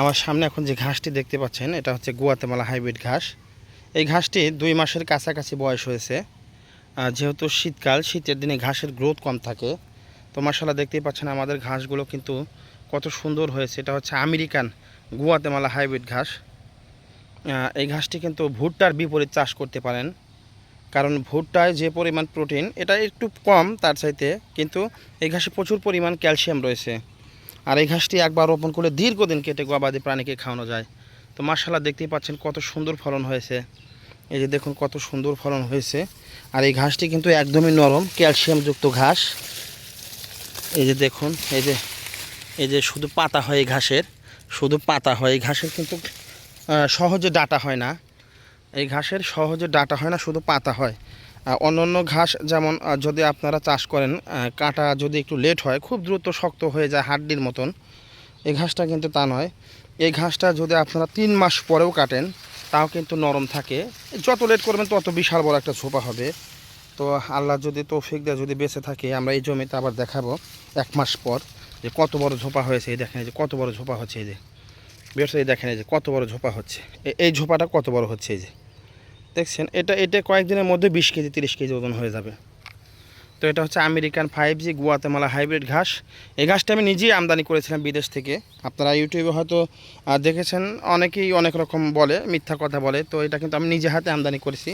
আমার সামনে এখন যে ঘাসটি দেখতে পাচ্ছেন, এটা হচ্ছে গুয়াতেমালা হাইব্রিড ঘাস। এই ঘাসটি দুই মাসের কাছাকাছি বয়স হয়েছে। যেহেতু শীতকাল, শীতের দিনে ঘাসের গ্রোথ কম থাকে। তো মাসাল্লাহ দেখতেই পাচ্ছেন আমাদের ঘাসগুলো কিন্তু কত সুন্দর হয়েছে। এটা হচ্ছে আমেরিকান গুয়াতেমালা হাইব্রিড ঘাস। এই ঘাসটি কিন্তু ভুট্টার বিপরীত চাষ করতে পারেন। কারণ ভুট্টায় যে পরিমাণ প্রোটিন, এটা একটু কম তার চাইতে, কিন্তু এই ঘাসে প্রচুর পরিমাণ ক্যালসিয়াম রয়েছে। আর এই ঘাসটি একবার রোপণ করলে দীর্ঘদিন কেটে গবাদি প্রাণীকে খাওয়ানো যায়। তো মার্শাল্লাহ দেখতেই পাচ্ছেন কত সুন্দর ফলন হয়েছে। এই যে দেখুন কত সুন্দর ফলন হয়েছে। আর এই ঘাসটি কিন্তু একদমই নরম, ক্যালসিয়ামযুক্ত ঘাস। এই যে দেখুন, এই যে এই যে শুধু পাতা হয় এই ঘাসের, শুধু পাতা হয় এই ঘাসের কিন্তু সহজে ডাটা হয় না। এই ঘাসের সহজে ডাটা হয় না শুধু পাতা হয়। আহ, অন্যান্য ঘাস যেমন যদি আপনারা চাষ করেন কাটা যদি একটু লেট হয় খুব দ্রুত শক্ত হয়ে যায় হাড্ডির মতন। এই ঘাসটা কিন্তু তা নয়। এই ঘাসটা যদি আপনারা তিন মাস পরেও কাটেন তাও কিন্তু নরম থাকে। যত লেট করবেন তত বিশাল বড় একটা ঝোপা হবে। তো আল্লাহ যদি তৌফিক দেয় যদি বেঁচে থাকে আমরা এই জমিতে আবার দেখাবো এক মাস পর যে কত বড় ঝোপা হয়েছে। এই দেখেন যে কত বড় ঝোপা হচ্ছে এই যে। বেশ এই দেখেন এই যে কত বড় ঝোপা হচ্ছে। এই ঝোপাটা কত বড় হচ্ছে এই যে। দেখছেন, এটা এটা কয়েকদিনের মধ্যে বিশ কেজি, তিরিশ কেজি ওজন হয়ে যাবে। তো এটা হচ্ছে American five G Guatemala hybrid ঘাস। এই ঘাসটা আমি নিজেই আমদানি করেছিলাম বিদেশ থেকে। আপনারা ইউটিউবে হয়তো দেখেছেন, অনেকেই অনেক রকম বলে, মিথ্যা কথা বলে। তো এটা কিন্তু আমি নিজে হাতে আমদানি করেছি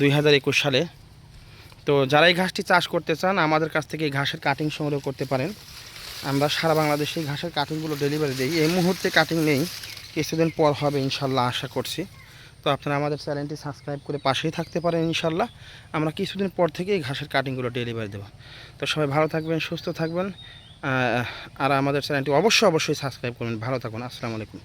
দুই হাজার একুশ সালে। তো যারা এই ঘাসটি চাষ করতে চান, আমাদের কাছ থেকে এই ঘাসের কাটিং সংগ্রহ করতে পারেন। আমরা সারা বাংলাদেশে এই ঘাসের কাটিংগুলো ডেলিভারি দিই। এই মুহূর্তে কাটিং নেই, কিছুদিন পর হবে, ইনশাল্লাহ, আশা করছি। তো আপনারা আমাদের চ্যানেলটি সাবস্ক্রাইব করে পাশেই থাকতে পারেন ইনশাল্লাহ। আমরা কিছুদিন পর থেকে এই ঘাসের কাটিংগুলো ডেলিভারি দেবো। তো সবাই ভালো থাকবেন, সুস্থ থাকবেন আর আমাদের চ্যানেলটি অবশ্যই অবশ্যই সাবস্ক্রাইব করবেন। ভালো থাকুন, আসসালামু আলাইকুম।